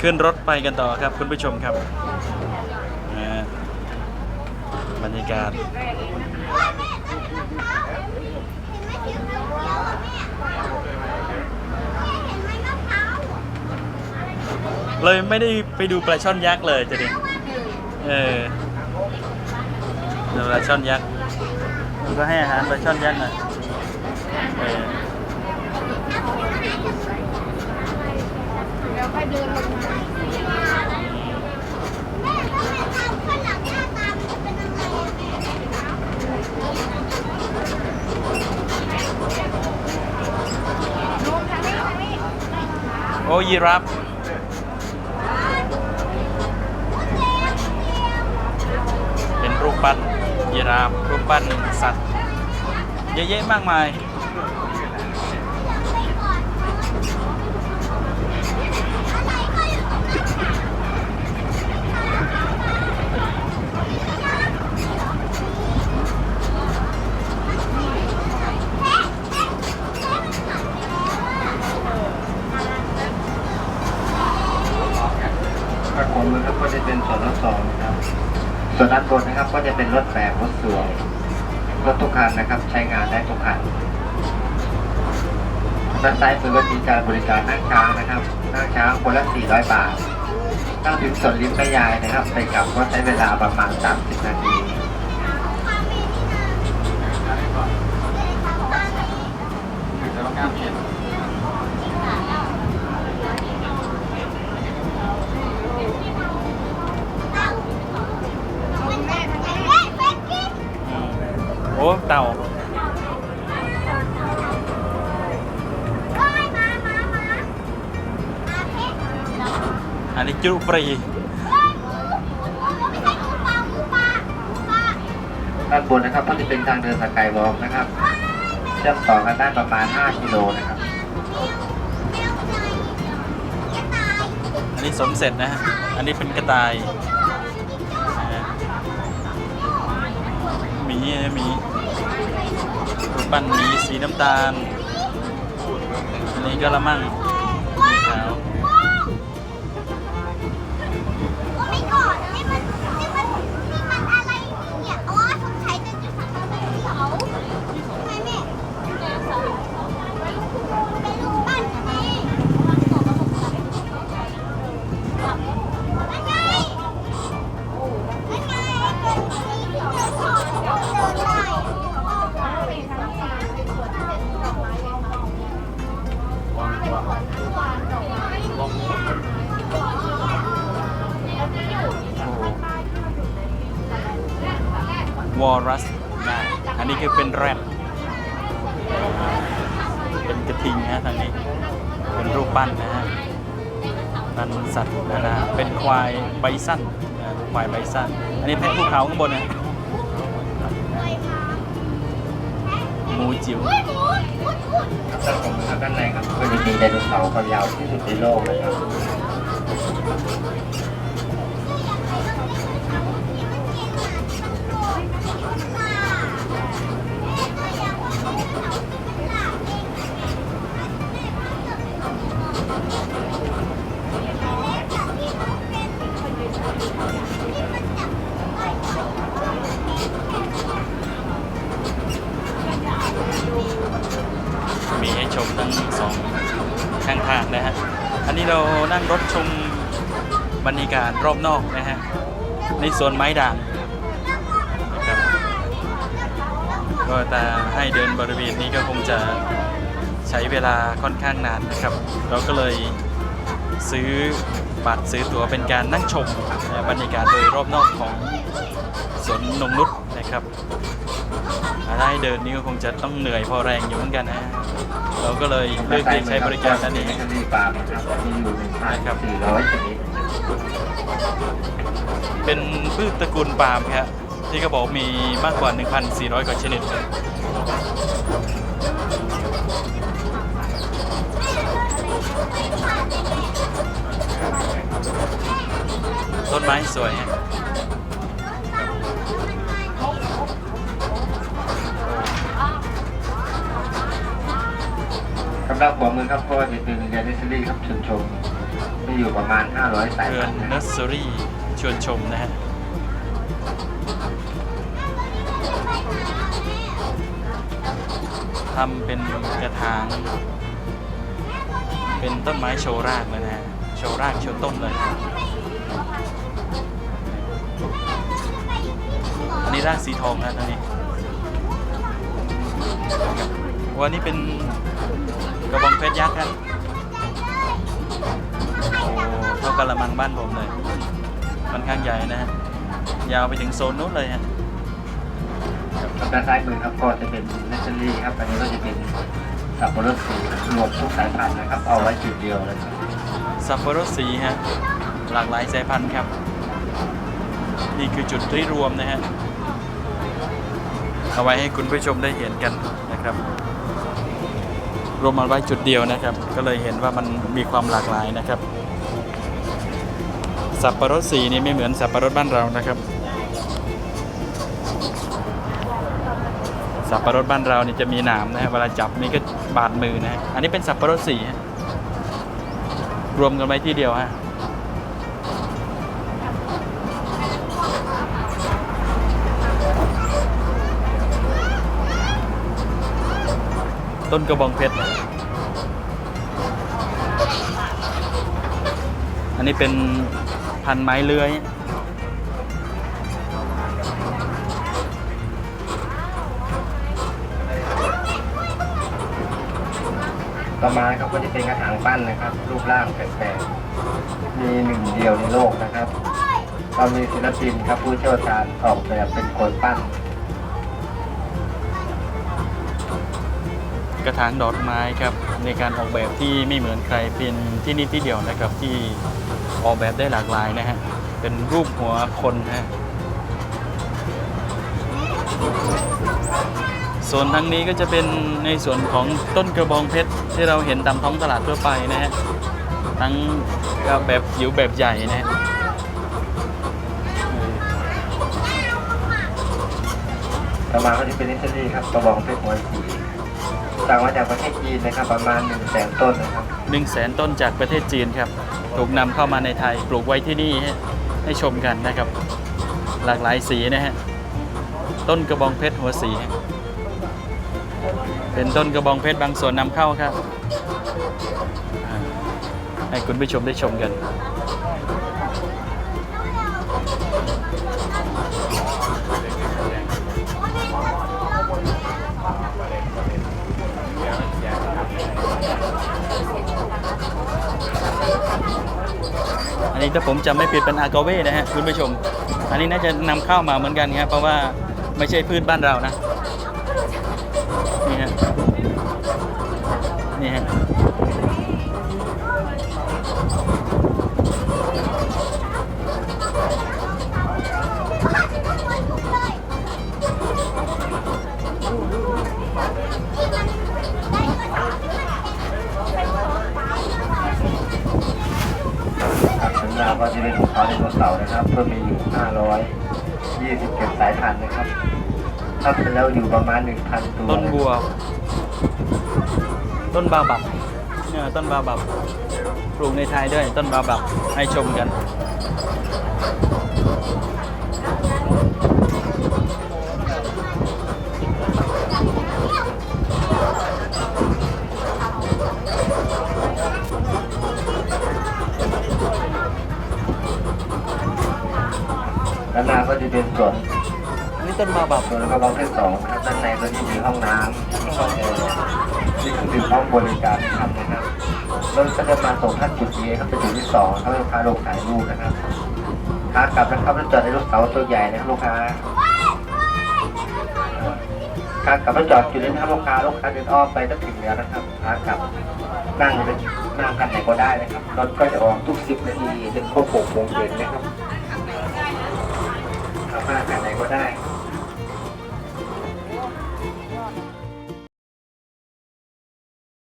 ขึ้นรถไปกันต่อครับคุณผู้ชมครับอ่าบรรยากาศ เลยไม่ได้ไปดูปลาช่อนยักษ์เลยจะดิเออดูปลาช่อนยักษ์มันก็ให้อาหารปลาช่อนยักษ์หน่อยเออ แล้วค่อยเดินลงมาโอ้ยีราฟเป็นรูปปั้นยีราฟรูปปั้นสัตว์ เยอะแยะมากมาย ส่วนด้านบนนะครับก็จะเป็นรถแบบรถสวงรถทุกคันนะครับ ใช้งานได้ทุกคันด้านซ้ายมือก็มีการบริการนั่งช้างนะครับนั่งช้างคนละ 400 บาทนั่งถึงส่วนลิฟต์แม่ยายนะครับ ไปกลับก็ใช้เวลาประมาณ 30 นาที อ้เต่าอันนี้จุปรีด้านบนนะครับก็จะเป็นทางเดินสกายวอล์กนะครับเชื่อมต่อกันได้ประมาณ 5 กิโลนะครับอันนี้สมเสร็จนะฮะอันนี้เป็นกระต่ายนะฮะหมีนะหมีรู ปั้นหมีสีน้ำตาล อันนี้กะละมั่ง วอรัสนะอันนี้คือเป็นแรดเป็นกระทิงนะฮะทางนี้ เป็นรูปปั้นนะฮะนั่นสัตว์นะนะเป็นควายไบสั้นควายไบสั้นอันนี้แพะภูเขาข้างบนนะหมูจิ๋วด้านบนนะครับด้านในครับก็จะมีไดโนเสาร์ความยาวที่สุดในโลกนะครับ มีให้ชมทั้งสองข้างทางนะฮะ อันนี้เรานั่งรถชมบรรยากาศรอบนอกนะฮะ ในสวนไม้ด่างนะครับ ก็ต่ให้เดินบริเวณนี้ก็คงจะใช้เวลาค่อนข้างนานนะครับ เราก็เลยซื้อบัตรซื้อตั๋วเป็นการนั่งชมบรรยากาศโดยรอบนอกของสวนนงนุษนะครับถ้าให้เดินนี่ก็คงจะต้องเหนื่อยพอแรงอยู่เหมือนกันนะเราก็เลยเลือกที่ใช้บริการอันนี้ทะเลปาล์มนะครับเป็นพืชตระกูลปาล์มครับ ที่เขาบอกมีมากกว่า 1,400 กว่าชนิดครับต้นไม้สวยฮะสำหรับหัวเมืองครับก็จะเป็นเรียนนิสซี่ครับชนชมมีอยู่ประมาณ 500 สายเรือพันนธุ์นะเนคอรับร์เซอรี่ชวนชมนะฮะ ทำเป็นกระถาง เป็นต้นไม้โชว์รากเลยนะฮะ โชว์รากโชว์ต้นเลย อันนี้รากสีทองนะอันนี้วันนี้เป็นกระบองเพชรยักษ์ครับโอ้เท่ากระมังบ้านผมเลยค่อนข้างใหญ่นะฮะ ยาวไปถึงโซนนู้นเลยฮะ ด้านซ้ายมือครับก็จะเป็นเนสเซอรี่ครับอันนี้ก็จะเป็นสับปะรดสีรวมทุกสายพันธุ์นะครับ เอาไว้จุดเดียวเลยครับสับปะรดสีฮะหลากหลายสายพันธุ์ครับ นี่คือจุดที่รวมนะฮะเอาไว้ให้คุณผู้ชมได้เห็นกันนะครับ รวมมาไว้จุดเดียวนะครับ ก็เลยเห็นว่ามันมีความหลากหลายนะครับ สับปะรดสีนี่ไม่เหมือนสับปะรดบ้านเรานะครับ สับปะรดบ้านเรานี่จะมีหนามนะฮะเวลาจับนี่ก็บาดมือนะฮะอันนี้เป็นสับปะรดสีรวมกันไว้ที่เดียวฮะต้นกระบองเพชร อันนี้เป็นพันไม้เลื้อย ต่อมาครับก็จะเป็นกระถางปั้นนะครับ รูปร่างแปลกๆมีหนึ่งเดียวในโลกนะครับเรามีศิลปินครับผู้เชี่ยวชาญออกแบบเป็นคนปั้น กระถางดอกไม้ครับในการออกแบบที่ไม่เหมือนใครเป็นที่นี่ที่เดียวนะครับที่ออกแบบได้หลากหลายนะฮะเป็นรูปหัวคนนะฮะ ส่วนทางนี้ก็จะเป็นในส่วนของต้นกระบองเพชรที่เราเห็นตามท้องตลาดทั่วไปนะฮะทั้งแบบจิ๋วแบบใหญ่นะฮะต่อมาก็จะเป็นนิสเซอรี่ครับกระบองเพชรหัวสีสั่งมาจากประเทศจีนนะครับ ประมาณ1นึ่งแสนต้นนะครับหนึ่งแสนต้นจากประเทศจีนครับ ถูกนำเข้ามาในไทยปลูกไว้ที่นี่ให้ให้ชมกันนะครับ หลากหลายสีนะฮะต้นกระบองเพชรหัวสีฮะ เป็นต้นกระบองเพชรบางส่วนนำเข้าครับ ให้คุณผู้ชมได้ชมกัน อันนี้ถ้าผมจำไม่ผิดเป็นอากาเว่นะฮะคุณผู้ชม อันนี้น่าจะนำเข้ามาเหมือนกันครับเพราะว่าไม่ใช่พืชบ้านเรานะ นี่ฮะครับสัญญาก็จะเป็นภูเขาไดโนเสาร์นะครับก็มีอยู่ 527 สายพันธุ์นะครับ ถ้าเป็นแล้วอยู่ประมาณ 1,000 ตัวต้นบัว ต้นบาบับเนี่ยต้นบาบับปลูกในไทยด้วยต้นบาบับให้ชมกันด้านหน้าก็จะเป็นส่วน นนี้ต้นบาบับส่วนกระบองเพชรสองนะครับด้านในก็จะมีห้องน้ำห้องแอร์นี่คือถึงห้องบริการทำนะครับรถก็จะมาส่งท่านจุดนี้ครับเป็นจุดที่สองครับลูกค้าลงถ่ายรูปนะครับขากลับนะครับรถจอดในรถเสาตัวใหญ่นะครับลูกค้าขากลับรถจอดจุดนี้นะครับลูกค้าลูกค้าเดินอ้อมไปจะถึงแล้วนะครับขากลับนั่งเลยนั่งกันไหนก็ได้นะครับรถก็จะออกทุกสิบนาทีจนครบหกโมงเย็นนะครับสามารถกันไหนก็ได้